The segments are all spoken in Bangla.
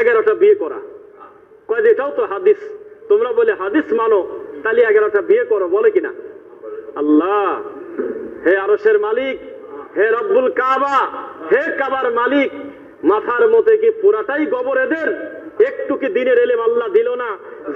এগারোটা বিয়ে করা। কয় যে, এটাও তো হাদিস। তোমরা বলে হাদিস মানো, তাহলে এগারোটা বিয়ে করো, বলে কিনা? আল্লাহ, হে আরসের মালিক, হে রব্বুল কাবা, হে কাবার মালিক, মাথার মধ্যে কি পুরাটাই গোবর এদের? একটু কি দিনের এলেম আল্লাহ দিল না?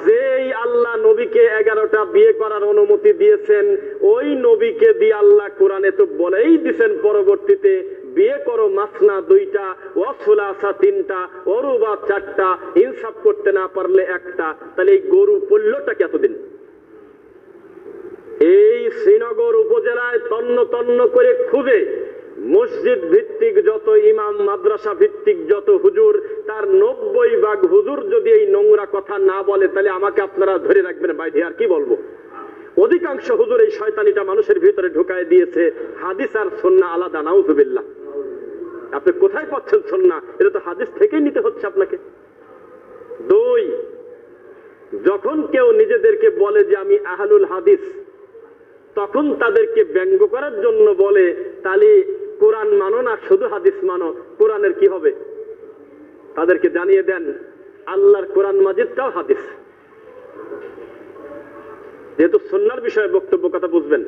যেই আল্লাহ নবীকে এগারোটা বিয়ে করার অনুমতি দিয়েছেন, ওই নবীকে দিয়ে আল্লাহ কোরআনে তো বলেই দিছেন পরবর্তীতে বিয়ে করো মাসনা দুইটা ওয়াসুলাসা তিনটা অরুবা চারটা, ইনসাফ করতে না পারলে একটা। তাহলে এই গরু পড়লোটা এতদিন? এই শ্রীনগর উপজেলায় তন্ন তন্ন করে খুঁজে মসজিদ ভিত্তিক যত ইমাম, মাদ্রাসা ভিত্তিক যত হুজুর, তার নব্বই ভাগ হুজুর যদি এই নোংরা কথা না বলে, তাহলে আমাকে আপনারা ধরে রাখবেন বাইরে, আর কি বলব? অধিকাংশ হুজুর এই শয়তানিটা মানুষের ভিতরে ঢুকায় দিয়েছে। হাদিস আর সন্না আলাদা, নাউজুবিল্লাহ। আপনি কোথায় পাচ্ছেন সন্না? এটা তো হাদিস থেকেই নিতে হচ্ছে আপনাকে। দুই, যখন কেউ নিজেদেরকে বলে যে আমি আহলুল হাদিস, তখন তাদেরকে ব্যঙ্গ করার জন্য বলে, তাহলে কোরআন মানো না, শুধু হাদিস মানো। কোরআনের কি হবে? তাদেরকে জানিয়ে দেন, আল্লাহর কোরআন মাজিদটাও হাদিস। যেহেতু সন্ন্যার বিষয়ে বক্তব্য কথা বুঝবেন।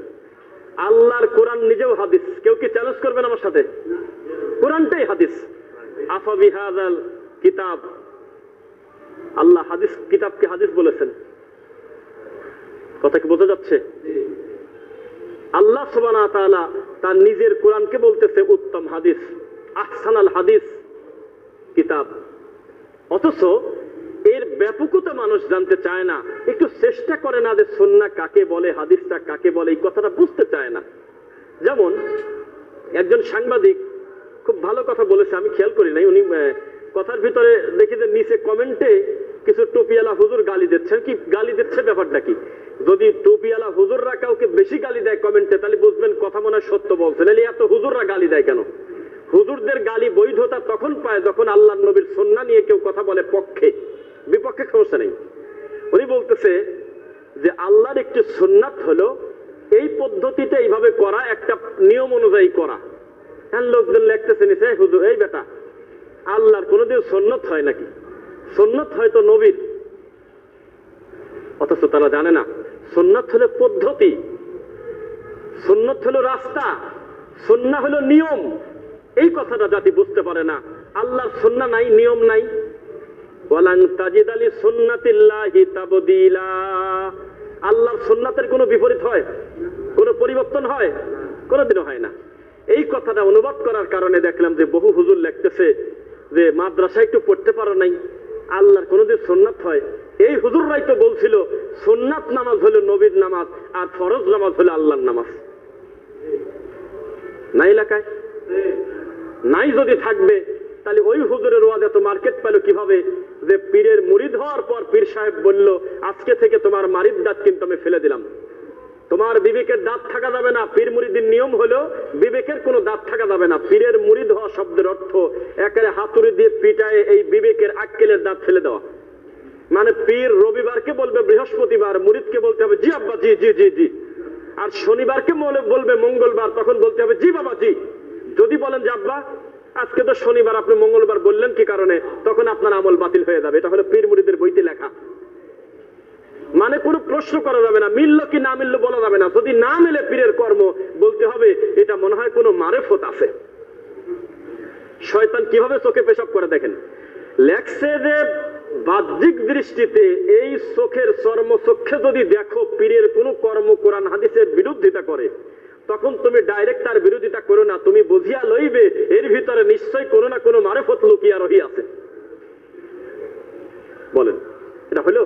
আল্লাহর কোরআন নিজেও হাদিস। কেউ কি চ্যালেঞ্জ করবেন আমার সাথে? কোরআনটাই হাদিস। আফা কিতাব। আল্লাহ হাদিস, কিতাবকে হাদিস বলেছেন। কথা কি বোঝা যাচ্ছে? আল্লাহ সুবানা তাআলা তার নিজের কোরআনকে বলতেছে, উত্তম হাদিস, আহসানাল হাদিস, কিতাব। অথচ এর ব্যাপকতা মানুষ জানতে চায় না। একটু চেষ্টা করে না যে সন্না কাকে বলে, হাদিসটা কাকে বলে, এই কথাটা বুঝতে চায় না। যেমন, একজন সাংবাদিক খুব ভালো কথা বলেছে, আমি খেয়াল করি নাই, উনি কথার ভিতরে দেখি যে নিচে কমেন্টে কিছু টুপিওয়ালা হুজুর গালি দিচ্ছেন কি গালি দিচ্ছে ব্যাপারটা কি? যদি টুপিওয়ালা হুজুররা কাউকে বেশি গালি দেয় কমেন্টে, তাহলে বুঝবেন কথা মনে সত্য বলছেন এলে এত হুজুররা গালি দেয় কেন? হুজুরদের গালি বৈধতা তখন পায় যখন আল্লাহ নবীর সন্না নিয়ে কেউ কথা বলে পক্ষে। বিপক্ষে সমস্যা নেই। উনি বলতেছে যে আল্লাহর একটি সুন্নাত হলো এই পদ্ধতিটা এইভাবে করা, একটা নিয়ম অনুযায়ী করা। হ্যাঁ লোকজন লেখতেছে নিছে "এই হুজুর, এই বেটা, আল্লাহর কোনোদিন সন্ন্যত হয় নাকি? সন্ন্যত হয়তো নবীর। অথচ তারা জানে না সন্ন্যত হলো পদ্ধতি, সুন্নত হলো রাস্তা, সুন্না হলো নিয়ম। এই কথাটা জাতি বুঝতে পারে না। আল্লাহর সুন্না নাই, নিয়ম নাই। আল্লাহর সুন্নাতের কোনো বিপরীত হয়? কোনো পরিবর্তন হয়? কোনোদিনও হয় না। এই কথাটা অনুবাদ করার কারণে দেখলাম যে বহু হুজুর লিখতেছে যে মাদ্রাসা একটু পড়তে পারো নাই, আল্লাহর কোনোদিন সুন্নাত হয়? এই হুজুররাই তো বলছিল, সুন্নাত নামাজ হলো নবীর নামাজ আর ফরজ নামাজ হলো আল্লাহর নামাজ। না এলাকায়? নাই যদি থাকবে, তাহলে ওই হুজুরের ওয়াজ এত মার্কেট পেল কীভাবে? যে পীরের মুরিদ হওয়ার পর পীর সাহেব বলল, আজকে থেকে তোমার মারিদ দাঁত কিন্তু আমি ফেলে দিলাম। তোমার বিবেকের দাঁত থাকা যাবে না। পীর মুরিদের নিয়ম হলো, বিবেকের কোনো দাঁত থাকা যাবে না। পীরের মুরিদ হওয়া শব্দের অর্থ, একেবারে হাতুড়ি দিয়ে পিটায় এই বিবেকের আক্কেলের দাঁত ফেলে দেওয়া। মানে পীর রবিবারকে বলবে, বৃহস্পতিবার মুরিদকে বলতে হবে, জি আব্বা, জি জি জি জি। আর শনিবারকে বলে- বলবে মঙ্গলবার, তখন বলতে হবে, জি বাবা, জি। যদি বলেন যে, আব্বা আজকে তো শনিবার, আপনি মঙ্গলবার বললেন কি কারণে, তখন আপনার আমল বাতিল হয়ে যাবে। এটা হলো পীর মুরিদের বইতে লেখা। মানে কোনো প্রশ্ন করা যাবে না, মিলল কি না মিলল বলা যাবে না। যদি না মেলে পীরের কর্ম, বলতে হবে, এটা মনে হয় কোনো মারেফত আছে। শয়তান কীভাবে চোখে পেশাব করে দেখেন? লেখছে যে, বাহ্যিক দৃষ্টিতে এই চোখের চর্মচক্ষে যদি দেখো, পীরের কোনো কর্ম কোরআন হাদিসের বিরোধিতা করে তখন তুমি ডাইরেক্ট তার বিরোধিতা করো না, তুমি বুঝিয়া লইবে, এর ভিতরে নিশ্চয় কোনো না কোনো মারেফত লুকিয়া রহি আছে বলেন, এটা হলো?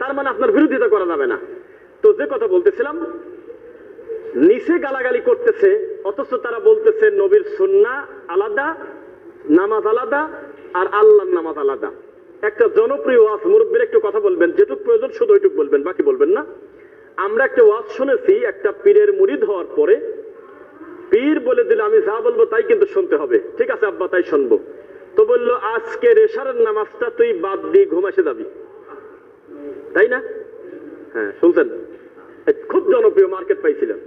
তার মানে আপনার বিরোধিতা করা যাবে না। তো যে কথা বলতেছিলাম, নিচে গালাগালি করতেছে, অথচ তারা বলতেছে নবীর সুন্না আলাদা, নামাজ আলাদা আর আল্লাহর নামাজ আলাদা। একটা জনপ্রিয় ওয়াজ মুরব্বীর একটু কথা বলবেন, যেটুক প্রয়োজন শুধু ওইটুক বলবেন, বাকি বলবেন না। আমরা একটা ওয়াজ শুনেছি, একটা পীরের মুরিদ হওয়ার পরে, পীর বলে দিলে, আমি যা বলব তাই কিন্তু শুনতে হবে। ঠিক আছে আব্বা, তাই শুনব। তো বলল, আজকে রেশারের নামাজটা তুই বাদ দিয়ে ঘুমাসে যাবি। তাই না? হ্যাঁ শুনছেন? খুব জনপ্রিয় মার্কেট পাইছিলেন।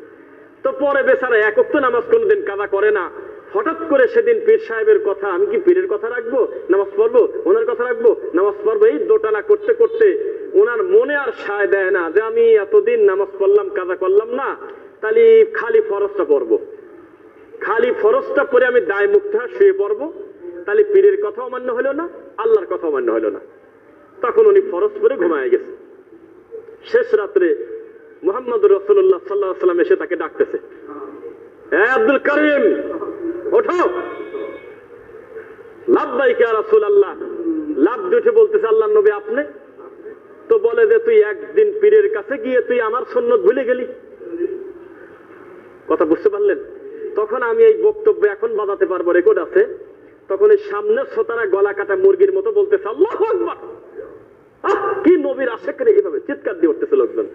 তো পরে বেচারা একক নামাজ কোনোদিন কাদা করে না। হঠাৎ করে সেদিন পীর সাহেবের কথা, আমি কি পীরের কথা রাখব? নামাজ পড়ব? ওনার কথা রাখব? নামাজ পড়ব? এই দোটানা করতে করতে ওনার মনে আর সায় দেয় না যে আমি এতদিন নামাজ পড়লাম, কাজা করলাম না। তাহলে খালি ফরজটা পড়ব। খালি ফরজটা পরে আমি দায় মুক্ত শুয়ে পড়ব। তাহলে পীরের কথাও মান্য হলো না, আল্লাহর কথাও মান্য হলো না। তখন উনি ফরজ পরে ঘুমায় গেছে। শেষ রাত্রে মোহাম্মদ রসুল্লাহ সাল্লাহ সাল্লাম এসে তাকে ডাকতেছে। হ্যাঁ আব্দুল করিম! ওঠো। লাভবাই কে রাসুল আল্লাহ লাভ দুঠে বলতেছে আল্লাহ নবী আপনি। তো বলে যে তুই একদিন পীরের কাছে গিয়ে তুই আমার সন্ন্যত ভুলে গেলি। কথা বুঝতে পারলেন? তখন আমি এই বক্তব্য এখন বাজাতে পারব রেকর্ড আছে। তখন এই সামনের শ্রোতারা গলা কাটা মুরগির মতো বলতেছে, আল্লাহ কি নবীর আশেক রে, এভাবে চিৎকার দিয়ে উঠতেছে লোকজন।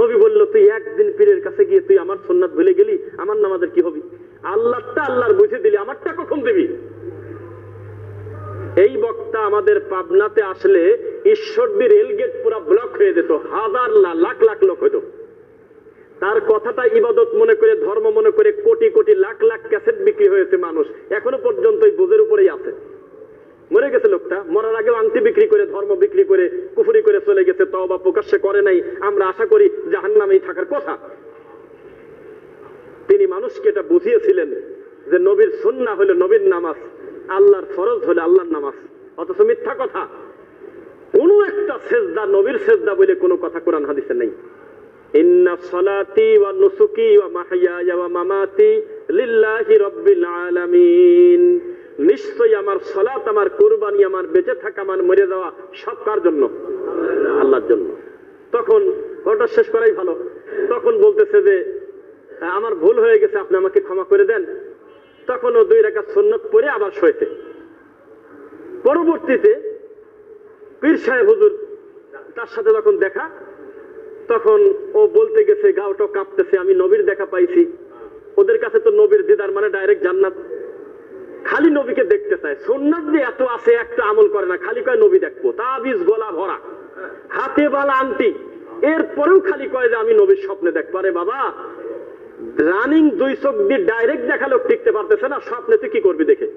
নবী বলল, তুই একদিন পীরের কাছে গিয়ে তুই আমার সন্ন্যাত ভুলে গেলি, আমার নামাজের কি হবি? আল্লাহটা আল্লাহর বুঝে দিলি, আমারটা কখন দিবি? এই বক্তা আমাদের পাবনাতে আসলে ঈশ্বরদী রেলগেট পুরো ব্লক হয়ে যেত, হাজার লাখ লাখ লোক হইত। তার কথাটা ইবাদত মনে করে, ধর্ম মনে করে কোটি কোটি, লাখ লাখ ক্যাসেট বিক্রি হয়েছে মানুষ, এখনও পর্যন্ত এই বোঝের উপরেই আছে। মরে গেছে লোকটা, মরার আগেও আংটি বিক্রি করে, ধর্ম বিক্রি করে, কুফুরি করে চলে গেছে তবা প্রকাশ্যে করে নাই। আমরা আশা করি জাহান নামেই থাকার কথা। তিনি মানুষকে এটা বুঝিয়েছিলেন যে নবীর সুন্না হলো নবীর নামাজ, আল্লাহর ফরজ হলো আল্লাহর নামাজ। অথচ মিথ্যা কথা। কোনো একটা সেজদা নবীর সেজদা বলে কোনো কথা কোরআন হাদিসে নেই। ইন্না সলাতি মামাতি নিশ্চয়ই আমার সলাত, আমার কুরবানি, আমার বেঁচে থাকা, আমার মরে যাওয়া জন্য? আল্লাহর জন্য। তখন শেষ করাই ভালো। তখন বলতেছে যে আমার ভুল হয়ে গেছে, আপনি আমাকে ক্ষমা করে দেন। তখন ও দুই রেখা সন্ন্যত পরে আবার শোয়েছে। পরবর্তীতে পীর সাহেব হুজুর তার সাথে যখন দেখা, তখন ও বলতে গেছে, গাওটা কাঁপতেছে, আমি নবীর দেখা পাইছি। ওদের কাছে তো নবীর দিদার মানে ডাইরেক্ট জান্নাত। খালি নবীকে দেখতে চায়। সুন্নাত যে এত আছে, একটা আমল করে না। খালি কয়, নবী দেখব। তাবিজ, গলা ভরা। হাতে বালা আংটি। এরপরেও খালি কয় যে, আমি নবীর স্বপ্নে দেখব। আরে বাবা রানিং দুই চোখ দিয়ে ডাইরেক্ট দেখা লোক টিকতে পারতেছে না, স্বপ্নে তুই কি করবি দেখে?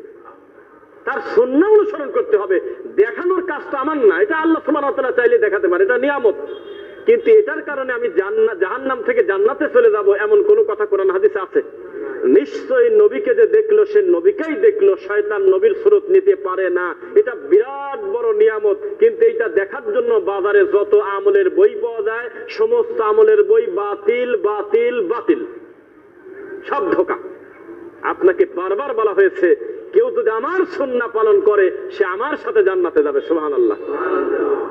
তার সন্ন্য অনুসরণ করতে হবে। দেখানোর কাজটা আমার না, এটা আল্লাহ সমান চাইলে দেখাতে পারে, এটা নিয়ামত। কিন্তু এটার কারণে আমি জান্নাত জাহান্নাম থেকে জান্নাতে চলে যাব এমন কোন কথা কোরআন হাদিসে আছে? নিশ্চয়ই নবীকে যে দেখল, সে নবীকেই দেখল, শয়তান নবীর সুরত নিতে পারে না। এটা বিরাট বড় নিয়ামত, কিন্তু এটা দেখার জন্য বাজারে যত আমলের বই পাওয়া যায়, সমস্ত আমলের বই বাতিল বাতিল বাতিল। আপনাকে বারবার বলা হয়েছে, কেউ যদি আমার সন্না পালন করে, সে আমার সাথে জান্নাতে যাবে সুহান আল্লাহ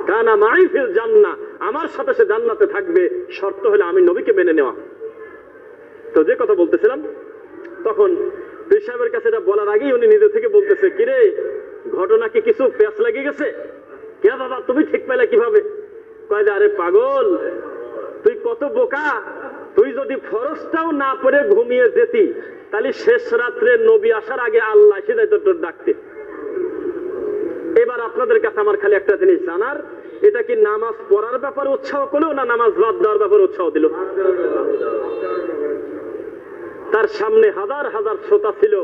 কানা মাইফিল জান্না আমার সাথে সে জান্নাতে থাকবে, শর্ত হলে আমি নবীকে মেনে নেওয়া। তো যে কথা বলতেছিলাম, তখন পীর সাহেবের কাছে এটা বলার আগেই উনি নিজে থেকে বলতেছে, কিরে, ঘটনা কি কিছু পেঁচ লেগে গেছে? কে বাবা, তুমি ঠিক পেলে কীভাবে? কয় যে, আরে পাগল, তুই কত বোকা তুই যদি ফরজটাও না পড়ে ঘুমিয়ে যেতি, তাহলে শেষ রাত্রে নবী আসার আগে আল্লাহ এসে যাইতো তোর ডাকতে। এবার আপনাদের কাছে আমার খালি একটা জিনিস জানার, এটা কি নামাজ পড়ার ব্যাপারে উৎসাহ করল না নামাজ বাদ দেওয়ার ব্যাপারে উৎসাহ দিল? তার সামনে হাজার হাজার শ্রোতা ছিল।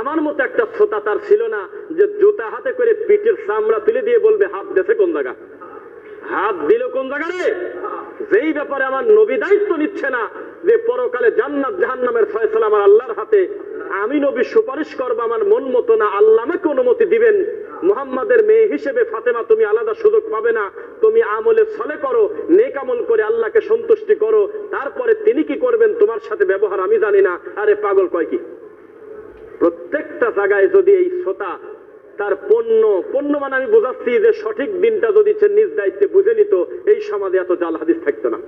আমার মতো একটা শ্রোতা তার ছিল না যে জুতা হাতে করে পিঠের চামড়া তুলে দিয়ে বলবে, হাত দেশে কোন জায়গা? হাত দিল কোন জায়গা রে? যেই ব্যাপারে আমার নবী দায়িত্ব নিচ্ছে না, যে পরকালে জান্নাত জাহান্নামের ফয়সলা আমার আল্লাহর হাতে, আমি নবী সুপারিশ করব, আমার মন মতো না, আল্লাহ আমাকে অনুমতি দিবেন। মোহাম্মদের মেয়ে হিসেবে ফাতেমা, তুমি আলাদা সুযোগ পাবে না। তুমি আমলে ছলে করো, নেক আমল করে আল্লাহকে সন্তুষ্টি করো। তারপরে তিনি কি করবেন, তোমার সাথে ব্যবহার আমি জানি না। আরে পাগল কয় কি? প্রত্যেকটা জায়গায় যদি এই শ্রোতা তার পণ্য পণ্য মানে আমি বোঝাচ্ছি যে সঠিক দিনটা যদি নিজ দায়িত্বে বুঝে নিত, এই সমাজে এত জাল হাদিস থাকতো না।